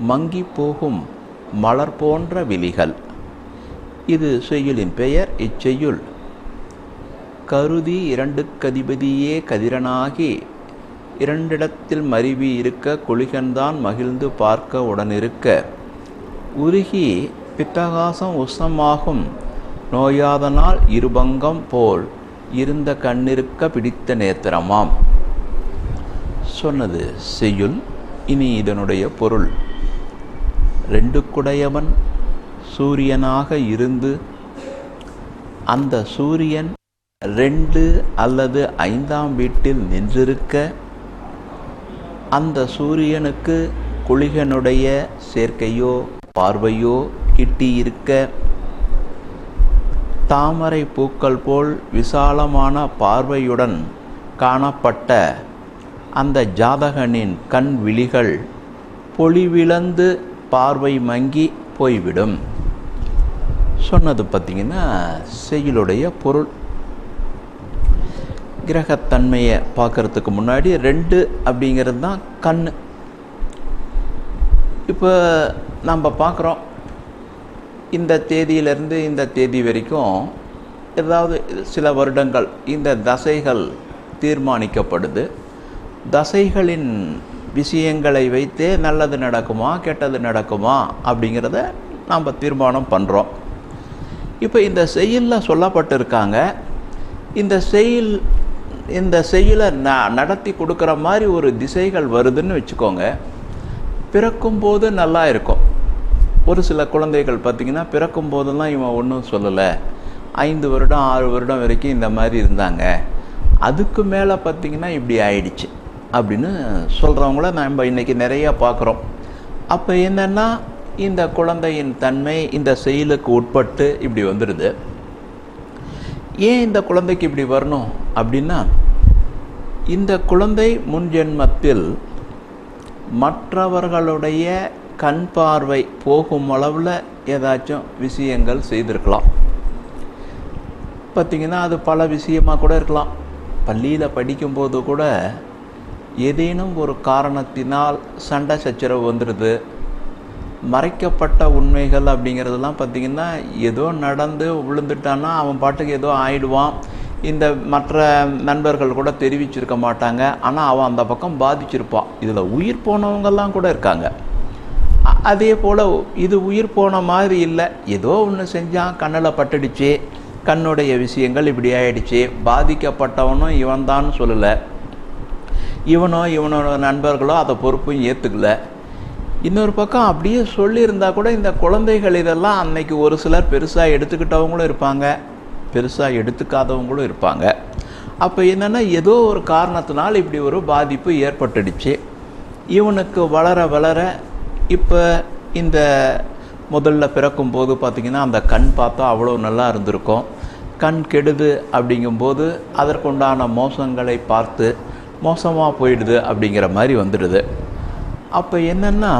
மங்கி போகும் மலர் போன்ற விழிகள். இது செய்யுளின் பெயர் இச்செய்யுள். கருதி இரண்டு கதிபதியே கதிரனாகி இரண்டிடத்தில் மருவி இருக்க குளிகன்தான் மகிழ்ந்து பார்க்க உடனிருக்க. உருகி பித்தகாசம் உஷ்ணமாகும் நோயாதனால் இருபங்கம் போல் இருந்த கண்ணிருக்க பிடித்த நேத்திரமாம். சொன்னது செய்யுள் இனி இதனுடைய பொருள். ரெண்டுக்குடையவன் சூரியனாக இருந்து அந்த சூரியன் ரெண்டு அல்லது ஐந்தாம் வீட்டில் நின்றிருக்க அந்த சூரியனுக்கு குளிகனுடைய சேர்க்கையோ பார்வையோ கிட்டியிருக்க தாமரை பூக்கள் போல் விசாலமான பார்வையுடன் காணப்பட்ட அந்த ஜாதகனின் கண் விழிகள் பொலிவிழந்து பார்வை மங்கி போய்விடும். சொன்னது பார்த்திங்கன்னா செயலுடைய பொருள். கிரகத்தன்மையை பார்க்குறதுக்கு முன்னாடி ரெண்டு அப்படிங்கிறது தான் கண். இப்போ நம்ம பார்க்குறோம். இந்த தேதியிலிருந்து இந்த தேதி வரைக்கும் ஏதாவது சில வருடங்கள் இந்த தசைகள் தீர்மானிக்கப்படுது. தசைகளின் விஷயங்களை வைத்தே நல்லது நடக்குமா கெட்டது நடக்குமா அப்படிங்கிறத நாம் தீர்மானம் பண்ணுறோம் இப்போ இந்த செயலில் சொல்லப்பட்டிருக்காங்க. இந்த செயல் இந்த செயலை ந நடத்தி கொடுக்குற மாதிரி ஒரு திசைகள் வருதுன்னு வச்சுக்கோங்க. பிறக்கும்போது நல்லா இருக்கும். ஒரு சில குழந்தைகள் பார்த்திங்கன்னா பிறக்கும் போதெல்லாம் இவன் ஒன்றும் சொல்லலை. ஐந்து வருடம் ஆறு வருடம் வரைக்கும் இந்த மாதிரி இருந்தாங்க. அதுக்கு மேலே பார்த்திங்கன்னா இப்படி ஆயிடுச்சு. அப்படின்னு சொல்கிறவங்கள நம்ம இன்றைக்கி நிறையா பார்க்குறோம். அப்போ என்னென்னா இந்த குழந்தையின் தன்மை இந்த செயலுக்கு உட்பட்டு இப்படி வந்துடுது ஏன் இந்த குழந்தைக்கு இப்படி வரணும் அப்படின்னா இந்த குழந்தை முன்ஜென்மத்தில் மற்றவர்களுடைய கண் பார்வை போகும் அளவில் ஏதாச்சும் விஷயங்கள் செய்திருக்கலாம். பார்த்திங்கன்னா அது பல விஷயமாக கூட இருக்கலாம். பள்ளியில் படிக்கும்போது கூட ஏதேனும் ஒரு காரணத்தினால் சண்டை சச்சரவு வந்துடுது மறைக்கப்பட்ட உண்மைகள் அப்படிங்கிறதெல்லாம் பார்த்திங்கன்னா ஏதோ நடந்து விழுந்துட்டான்னா அவன் பாட்டுக்கு ஏதோ ஆயிடுவான். இந்த மற்ற நண்பர்கள் கூட தெரிவிச்சிருக்க மாட்டாங்க. ஆனால் அவன் அந்த பக்கம் பாதிச்சிருப்பான். இதில் உயிர் போனவங்கெல்லாம் கூட இருக்காங்க. அதே போல் இது உயிர் போன மாதிரி இல்லை. ஏதோ ஒன்று செஞ்சான் கண்ணில் பட்டுடுச்சு. கண்ணுடைய விஷயங்கள் இப்படி ஆயிடுச்சு. பாதிக்கப்பட்டவனும் இவன் தான் சொல்லலை. இவனோ இவனோட நண்பர்களோ அதை பொறுப்பும் ஏற்றுக்கல இன்னொரு பக்கம் அப்படியே சொல்லியிருந்தா கூட இந்த குழந்தைகள் இதெல்லாம் அன்னைக்கு ஒரு சிலர் பெருசாக எடுத்துக்கிட்டவங்களும் இருப்பாங்க பெருசாக எடுத்துக்காதவங்களும் இருப்பாங்க. அப்போ என்னென்னா ஏதோ ஒரு காரணத்தினால் இப்படி ஒரு பாதிப்பு ஏற்பட்டுடுச்சு. இவனுக்கு வளர வளர இப்போ இந்த முதல்ல பிறக்கும்போது பார்த்திங்கன்னா அந்த கண் பார்த்தா அவ்வளோ நல்லா இருந்திருக்கும். கண் கெடுது அப்படிங்கும்போது அதற்குண்டான மோசங்களை பார்த்து மோசமாக போயிடுது அப்படிங்கிற மாதிரி வந்துடுது. அப்போ என்னென்னா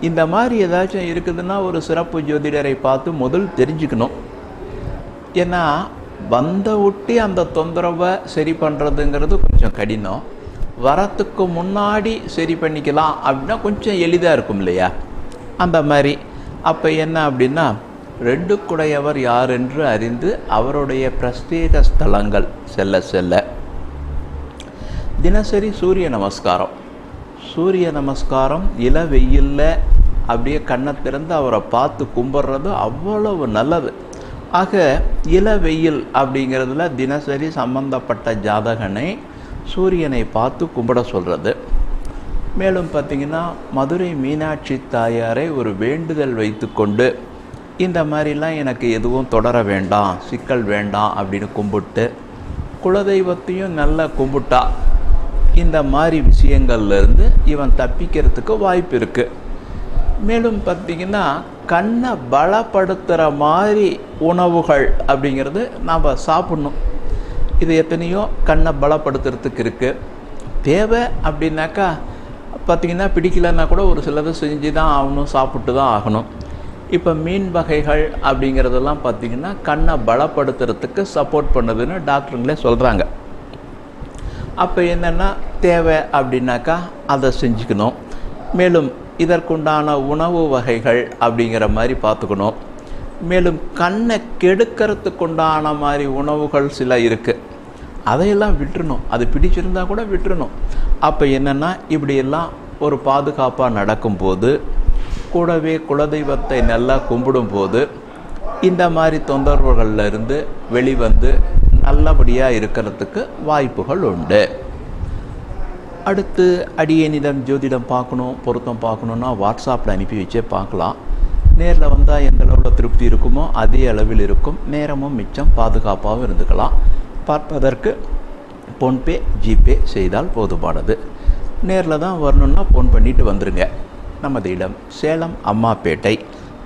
இந்த மாதிரி ஏதாச்சும் இருக்குதுன்னா ஒரு சிறப்பு ஜோதிடரை பார்த்து முதல் தெரிஞ்சுக்கணும். ஏன்னா வந்த ஒட்டி அந்த தொந்தரவை சரி பண்ணுறதுங்கிறது கொஞ்சம் கடினம். வரத்துக்கு முன்னாடி சரி பண்ணிக்கலாம் அப்படின்னா கொஞ்சம் எளிதாக இருக்கும் இல்லையா? அந்த மாதிரி. அப்போ என்ன அப்படின்னா ரெண்டு குடையவர் யார் என்று அறிந்து அவருடைய பிரத்யேக ஸ்தலங்கள் செல்ல செல்ல தினசரி சூரிய நமஸ்காரம். சூரிய நமஸ்காரம் இள வெயிலில் அப்படியே கண்ணை திறந்து அவரை பார்த்து கும்பிட்றது அவ்வளவு நல்லது. ஆக இள வெயில் அப்படிங்கிறதுல தினசரி சம்பந்தப்பட்ட ஜாதகனை சூரியனை பார்த்து கும்பிட சொல்கிறது மேலும் பார்த்திங்கன்னா மதுரை மீனாட்சி தாயாரை ஒரு வேண்டுதல் வைத்துக்கொண்டு இந்த மாதிரிலாம் எனக்கு எதுவும் தொடர வேண்டாம் சிக்கல் வேண்டாம் அப்படின்னு கும்பிட்டு குலதெய்வத்தையும் நல்லா கும்பிட்டா இந்த மாதிரி விஷயங்கள்லேருந்து இவன் தப்பிக்கிறதுக்கு வாய்ப்பு இருக்குது மேலும் பார்த்திங்கன்னா கண்ணை பலப்படுத்துகிற மாதிரி உணவுகள் அப்படிங்கிறது நாம் சாப்பிட்ணும். இது எத்தனையோ கண்ணை பலப்படுத்துறதுக்கு இருக்குது தேவை அப்படின்னாக்கா பார்த்திங்கன்னா பிடிக்கலன்னா கூட ஒரு சிலது செஞ்சு தான் ஆகணும் சாப்பிட்டு தான் ஆகணும். இப்போ மீன் வகைகள் அப்படிங்கிறதெல்லாம் பார்த்திங்கன்னா கண்ணை பலப்படுத்துறதுக்கு சப்போர்ட் பண்ணுதுன்னு டாக்டருங்களே சொல்கிறாங்க அப்போ என்னென்னா தேவை அப்படின்னாக்கா அதை செஞ்சுக்கணும். மேலும் இதற்குண்டான உணவு வகைகள் அப்படிங்கிற மாதிரி பார்த்துக்கணும். மேலும் கண்ணை கெடுக்கிறதுக்குண்டான மாதிரி உணவுகள் சில இருக்குது அதையெல்லாம் விட்டுறணும். அது பிடிச்சிருந்தா கூட விட்டுறணும். அப்போ என்னென்னா இப்படியெல்லாம் ஒரு பாதுகாப்பாக நடக்கும்போது கூடவே குலதெய்வத்தை நல்லா கும்பிடும்போது இந்த மாதிரி தொந்தரவுகளில் இருந்து வெளிவந்து நல்லபடியாக இருக்கிறதுக்கு வாய்ப்புகள் உண்டு. அடுத்து அடியனிடம் ஜோதிடம் பார்க்கணும் பொருத்தம் பார்க்கணுன்னா வாட்ஸ்அப்பில் அனுப்பி வச்சே பார்க்கலாம். நேரில் வந்தால் எந்த அளவில் திருப்தி இருக்குமோ அதே அளவில் இருக்கும். நேரமும் மிச்சம் பாதுகாப்பாகவும் இருந்துக்கலாம். பார்ப்பதற்கு ஃபோன்பே ஜிபே செய்தால் போதுமானது. நேரில் தான் வரணுன்னா ஃபோன் பண்ணிட்டு வந்துருங்க. நமது இடம் சேலம் அம்மாப்பேட்டை.